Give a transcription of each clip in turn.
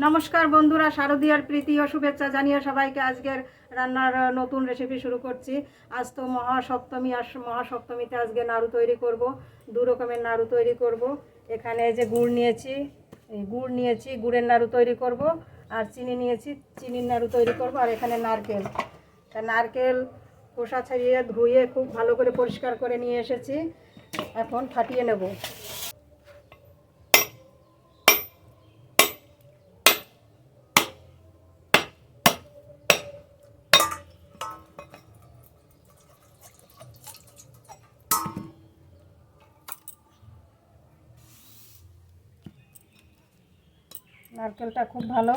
নমস্কার বন্ধুরা, শারদীয়ার প্রীতি ও শুভেচ্ছা জানিয়ে সবাইকে আজকের রান্নার নতুন রেসিপি শুরু করছি। আজ তো মহাসপ্তমী আর মহাসপ্তমীতে আজকে নাড়ু তৈরি করব, দু রকমের নাড়ু তৈরি করব। এখানে যে গুড় নিয়েছি গুড় নিয়েছি, গুড়ের নাড়ু তৈরি করব, আর চিনি নিয়েছি, চিনির নাড়ু তৈরি করব, আর এখানে নারকেল। তা নারকেল খোসা ছাড়িয়ে ধুয়ে খুব ভালো করে পরিষ্কার করে নিয়ে এসেছি, এখন ফাটিয়ে নেব। নারকেলটা খুব ভালো।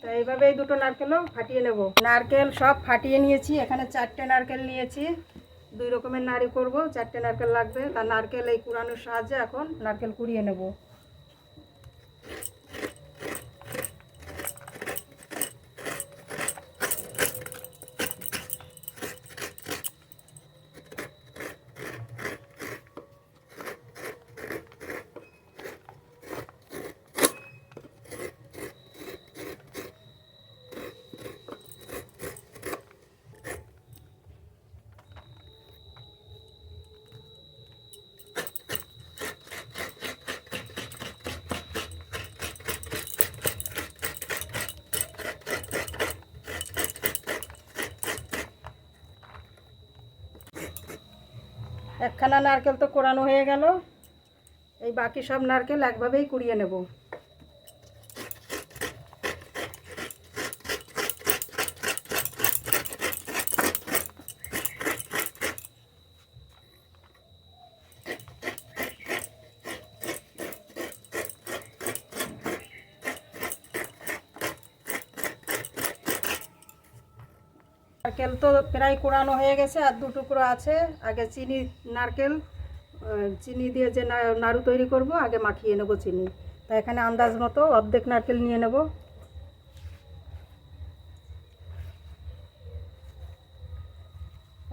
তো এইভাবে এই দুটো নারকেলও ফাটিয়ে নেব। নারকেল সব ফাটিয়ে নিয়েছি, এখানে চারটে নারকেল নিয়েছি। দুই রকমের নাড়ি করব, চারটে নারকেল লাগবে। তার নারকেল এই কুড়ানোর সাহায্যে এখন নারকেল কুড়িয়ে নেব। একখানা নারকেল তো কোরানো হয়ে গেল। এই বাকি সব নারকেল একভাবেই কুড়িয়ে নেব। নারকেল তো প্রায় কোরানো হয়ে গেছে আর দু টুকরো আছে। আগে চিনি, নারকেল চিনি দিয়ে যে নাড়ু তৈরি করব, আগে মাখিয়ে নেব চিনি। তা এখানে আন্দাজ মতো অর্ধেক নারকেল নিয়ে নেব।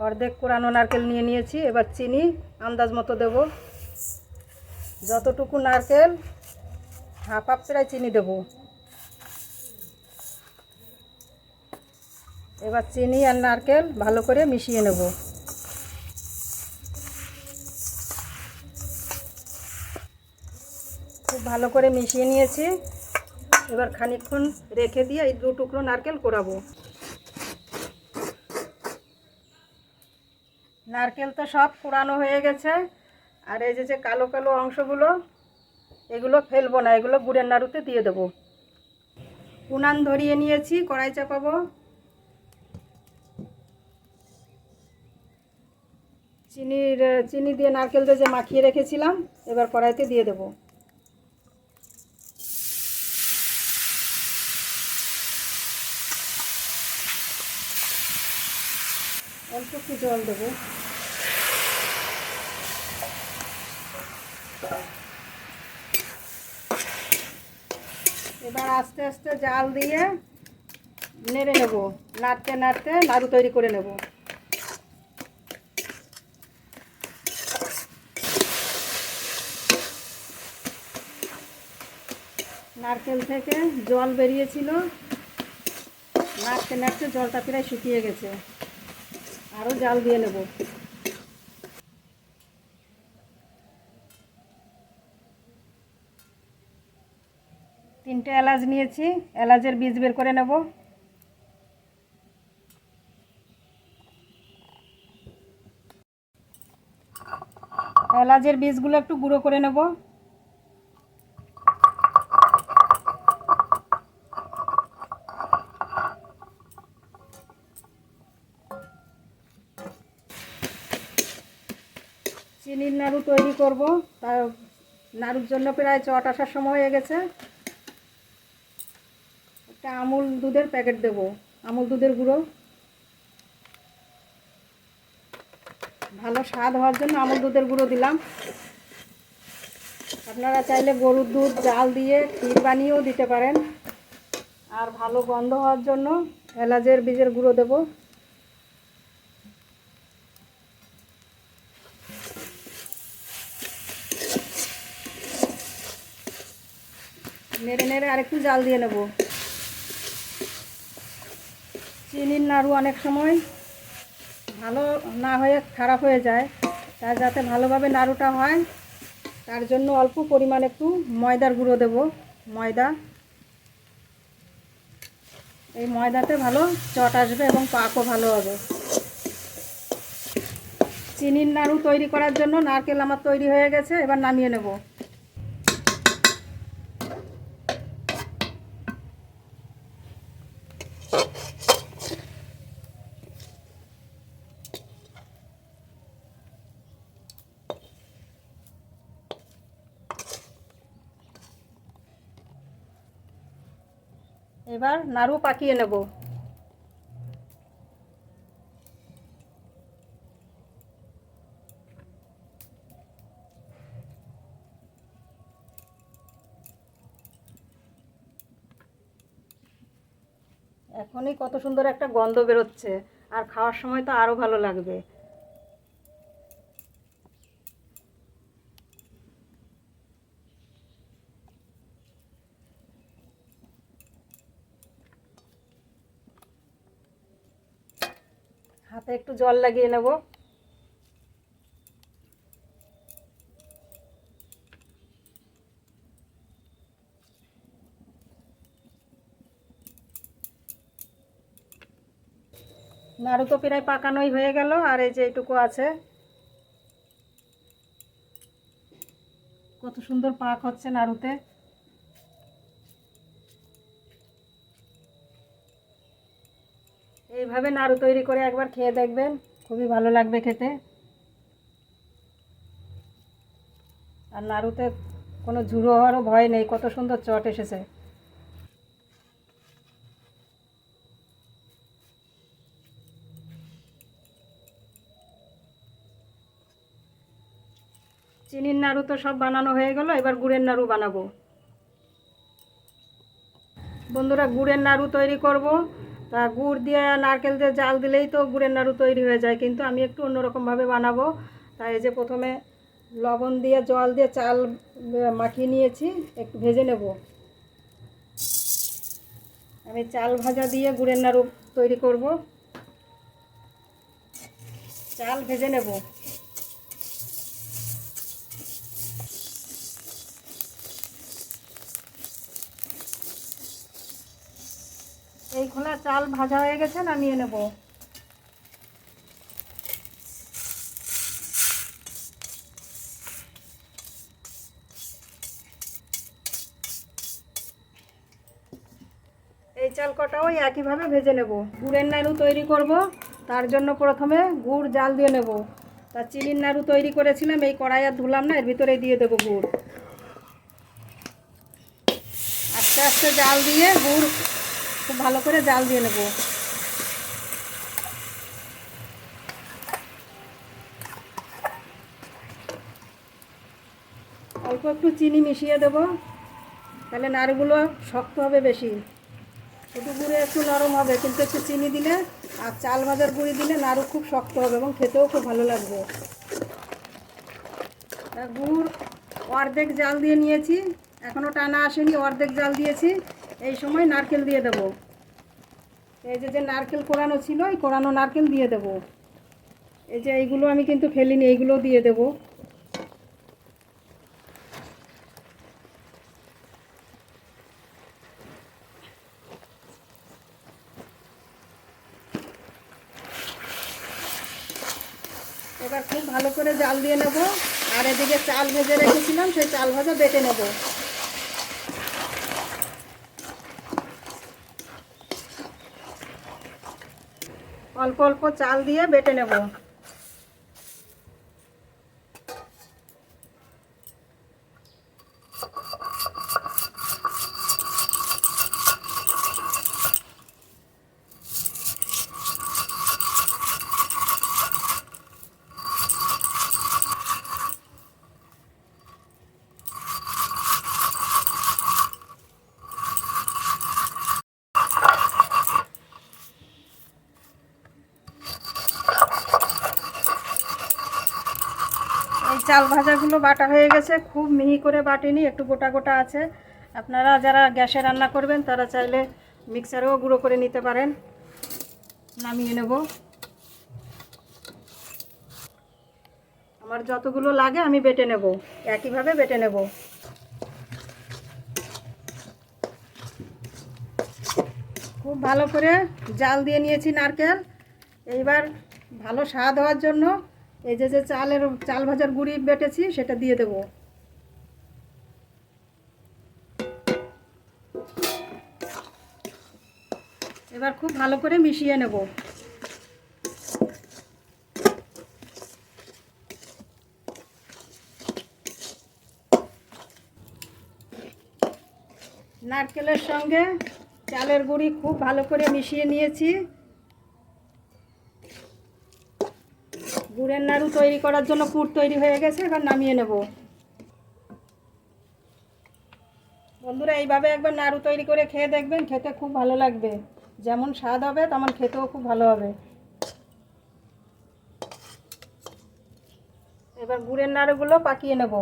অর্ধেক কোরানো নারকেল নিয়ে নিয়েছি, এবার চিনি আন্দাজ মতো দেব। যতটুকু নারকেল, হাফ হাফ প্রায় চিনি দেবো। এবার চিনি আর নারকেল ভালো করে মিশিয়ে নেব। খুব ভালো করে মিশিয়ে নিয়েছি। এবার খানিকক্ষণ রেখে দিয়ে এই দু টুকরো নারকেল কোরাবো। নারকেল তো সব কোরানো হয়ে গেছে। আর এই যে যে কালো কালো অংশগুলো, এগুলো ফেলব না, এগুলো গুড়ের নাড়ুতে দিয়ে দেবো। উনান ধরিয়ে নিয়েছি, কড়াই চাপাবো। চিনির চিনি দিয়ে নারকেল দিয়ে যে মাখিয়ে রেখেছিলাম, এবার কড়াইতে দিয়ে দেবো। অল্প একটু জল দেবো। এবার আস্তে আস্তে জাল দিয়ে নেড়ে নেব, নাড়তে নাড়তে নাড়ু তৈরি করে নেব। নারকেল থেকে জল বেরিয়েছিল। নাড়তে নাড়তে জলটা প্রায় শুকিয়ে গেছে। আরও জাল দিয়ে নেব। তিনটে এলাচ নিয়েছি। এলাচের বীজ বের করে নেব। এলাচের বীজগুলো একটু গুঁড়ো করে নেব। চিনির নাড়ু তৈরি করব। তার নাড়ুর জন্য প্রায় চট আসার সময় হয়ে গেছে। একটা আমুল দুধের প্যাকেট দেব। আমুল দুধের গুঁড়ো। ভালো স্বাদ হওয়ার জন্য আমুল দুধের গুঁড়ো দিলাম। আপনারা চাইলে গরুর দুধ, জাল দিয়ে ক্ষীর বানিয়েও দিতে পারেন। আর ভালো গন্ধ হওয়ার জন্য এলাচের বীজের গুঁড়ো দেবো। নেড়ে নেড়ে আরেকটু জাল দিয়ে নেব। চিনির নাড়ু অনেক সময় ভালো না হয়ে খারাপ হয়ে যায়, তার যাতে ভালোভাবে নাড়ুটা হয়, তার জন্য অল্প পরিমাণ একটু ময়দার গুঁড়ো দেব, ময়দা। এই ময়দাতে ভালো চট আসবে এবং পাকও ভালো হবে। চিনির নাড়ু তৈরি করার জন্য নারকেল আমার তৈরি হয়ে গেছে, এবার নামিয়ে নেব। এবার নাড়ু পাকিয়ে নেব। এখনই কত সুন্দর একটা গন্ধ বেরোচ্ছে, আর খাওয়ার সময় তো আরও ভালো লাগবে। একটু জল লাগিয়ে নেব। নাড়ু তো প্রায় পাকানোই হয়ে গেল, আর এই যে এইটুকু আছে। কত সুন্দর পাক হচ্ছে নাড়ুতে। এইভাবে নাড়ু তৈরি করে একবার খেয়ে দেখবেন। খুবই ভালো লাগবে খেতে। আর নাড়ুতে কোনো ঝুড়ো হওয়ারও ভয় নেই, কত সুন্দর চট এসেছে। চিনির নাড়ু তো সব বানানো হয়ে গেল, এবার গুড়ের নাড়ু বানাবো। বন্ধুরা, গুড়ের নাড়ু তৈরি করব। তা গুড় দিয়ে নারকেল দিয়ে জাল দিলেই তো গুড়ের নাড়ু তৈরি হয়ে যায়, কিন্তু আমি একটু অন্যরকমভাবে বানাবো। তাই এই যে প্রথমে লবণ দিয়ে, জল দিয়ে চাল মাখিয়ে নিয়েছি, একটু ভেজে নেব। আমি চাল ভাজা দিয়ে গুড়ের নাড়ু তৈরি করব। চাল ভেজে নেব। এই খোলা চাল ভাজা হয়ে গেছে, নামিয়ে নেব। এই চাল কটাও একইভাবে ভেজে নেব। গুড়ের নাড়ু তৈরি করব, তার জন্য প্রথমে গুড় জাল দিয়ে নেব। তা চিনির নাড়ু তৈরি করেছিলাম, এই কড়াই আর ধুলাম না, এর ভিতরে দিয়ে দেবো গুড়। আস্তে আস্তে জাল দিয়ে গুড় খুব ভালো করে জাল দিয়ে নেব। অল্প একটু চিনি মিশিয়ে দেব, তাহলে নাড়ুগুলো শক্ত হবে বেশি। শুধু গুঁড়ে একটু নরম হবে, কিন্তু একটু চিনি দিলে আর চাল ভাজার গুঁড়ি দিলে নাড়ু খুব শক্ত হবে এবং খেতেও খুব ভালো লাগবে। গুড় অর্ধেক জাল দিয়ে নিয়েছি এখনও টানা আসেনি, অর্ধেক জাল দিয়েছি। এই সময় নারকেল দিয়ে দেব। এই যে যে নারকেল কোরানো ছিল, এই কোরানো নারকেল দিয়ে দেব। এই যে, এইগুলো আমি কিন্তু ফেলিনি, এইগুলো দিয়ে দেব। এবার খুব ভালো করে জাল দিয়ে নেব। আর এদিকে চাল ভেজে রেখেছিলাম, সেই চাল ভাজা বেটে নেব। অল্প অল্প চাল দিয়ে বেটে নেব। চাল ভাজাগুলো বাটা হয়ে গেছে, খুব মিহি করে বাটিনি, একটু গোটা গোটা আছে। আপনারা যারা গ্যাসে রান্না করবেন, তারা চাইলে মিক্সারেও গুঁড়ো করে নিতে পারেন। নামিয়ে নেব। আমার যতগুলো লাগে, আমি বেটে নেব। একইভাবে বেটে নেব। খুব ভালো করে জাল দিয়ে নিয়েছি নারকেল। এইবার ভালো স্বাদ হওয়ার জন্য এই যে যে চালের চাল ভাজার গুঁড়ি বেটেছি, সেটা দিয়ে দেব। এবার খুব ভালো করে মিশিয়ে নেব। নারকেলের সঙ্গে চালের গুঁড়ি খুব ভালো করে মিশিয়ে নিয়েছি। গুড়ের নাড়ু তৈরি করার জন্য পুর তৈরি হয়ে গেছে, এবার নামিয়ে নেব। বন্ধুরা, এইভাবে একবার নাড়ু তৈরি করে খেয়ে দেখবেন, খেতে খুব ভালো লাগবে। যেমন স্বাদ হবে, তেমন খেতেও খুব ভালো হবে। এবার গুড়ের নাড়ুগুলো পাকিয়ে নেব।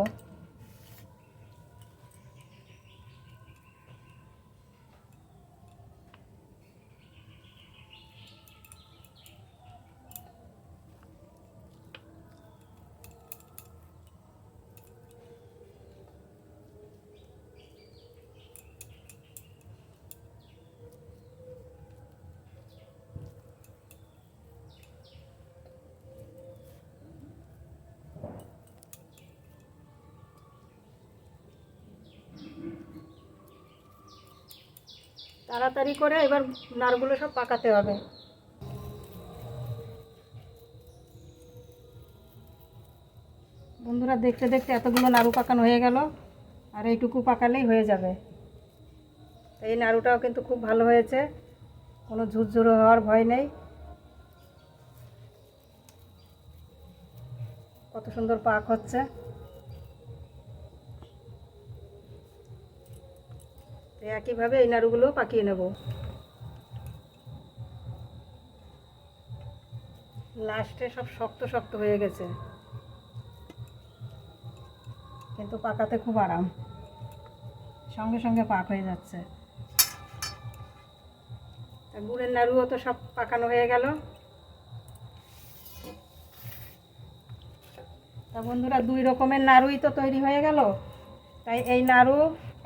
তাড়াতাড়ি করে এবার নাড়ুগুলো সব পাকাতে হবে। বন্ধুরা, দেখতে দেখতে এতগুলো নাড়ু পাকানো হয়ে গেল, আর এইটুকু পাকালেই হয়ে যাবে। এই নাড়ুটাও কিন্তু খুব ভালো হয়েছে, কোনো ঝুরঝুরো হওয়ার ভয় নেই। কত সুন্দর পাক হচ্ছে। একইভাবে এই নাড়ুগুলো পাকিয়ে নেব। লাস্টে সব শক্ত শক্ত হয়ে গেছে। কিন্তু পাকাতে খুব আরাম। সঙ্গে সঙ্গে পাক হয়ে যাচ্ছে। গুড়ের নাড়ুও তো সব পাকানো হয়ে গেল। তা বন্ধুরা, দুই রকমের নাড়ুই তো তৈরি হয়ে গেল। তাই এই নাড়ু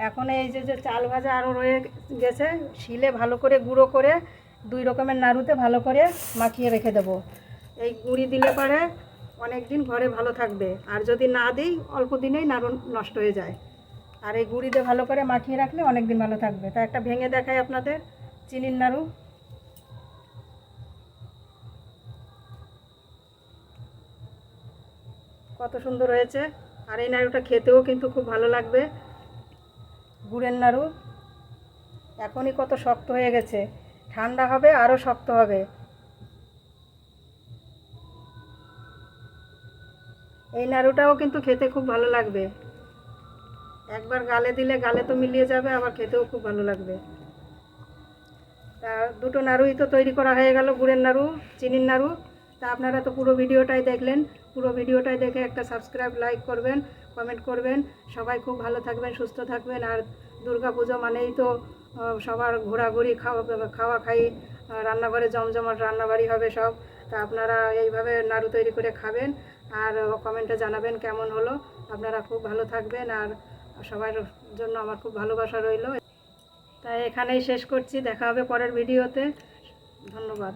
এখন এই যে যে চাল ভাজা আরও রয়ে গেছে, শিলে ভালো করে গুঁড়ো করে দুই রকমের নাড়ুতে ভালো করে মাখিয়ে রেখে দেবো। এই গুঁড়ি দিলে পরে অনেক দিন ঘরে ভালো থাকবে। আর যদি না দিই, অল্প দিনেই নাড়ু নষ্ট হয়ে যায়। আর এই গুঁড়িতে ভালো করে মাখিয়ে রাখলে অনেক দিন ভালো থাকবে। তা একটা ভেঙে দেখাই আপনাদের, চিনির নাড়ু। কত সুন্দর হয়েছে। আর এই নাড়ুটা খেতেও কিন্তু খুব ভালো লাগবে। গুড়ের নাড়ু। এখনই কত শক্ত হয়ে গেছে। ঠান্ডা হবে আরও শক্ত হবে। এই নাড়ুটাও কিন্তু খেতে খুব ভালো লাগবে। একবার গালে দিলে গালে তো মিলিয়ে যাবে, আবার খেতেও খুব ভালো লাগবে। তা দুটো নাড়ুই তো তৈরি করা হয়ে গেল, গুড়ের নাড়ু, চিনির নাড়ু। তা আপনারা তো পুরো ভিডিওটাই দেখলেন। পুরো ভিডিওটাই দেখে একটা সাবস্ক্রাইব লাইক করবেন কমেন্ট করবেন। সবাই খুব ভালো থাকবেন, সুস্থ থাকবেন, আর পুজো মানেই তো সবার ঘোরাঘুরি, খাওয়া খাওয়া খাই রান্নাঘরে জমজমাট রান্নাবাড়ি হবে সব। তা আপনারা এইভাবে নাড়ু তৈরি করে খাবেন আর কমেন্টে জানাবেন কেমন হলো। আপনারা খুব ভালো থাকবেন আর সবার জন্য আমার খুব ভালোবাসা রইল। তাই এখানেই শেষ করছি, দেখা হবে পরের ভিডিওতে ধন্যবাদ।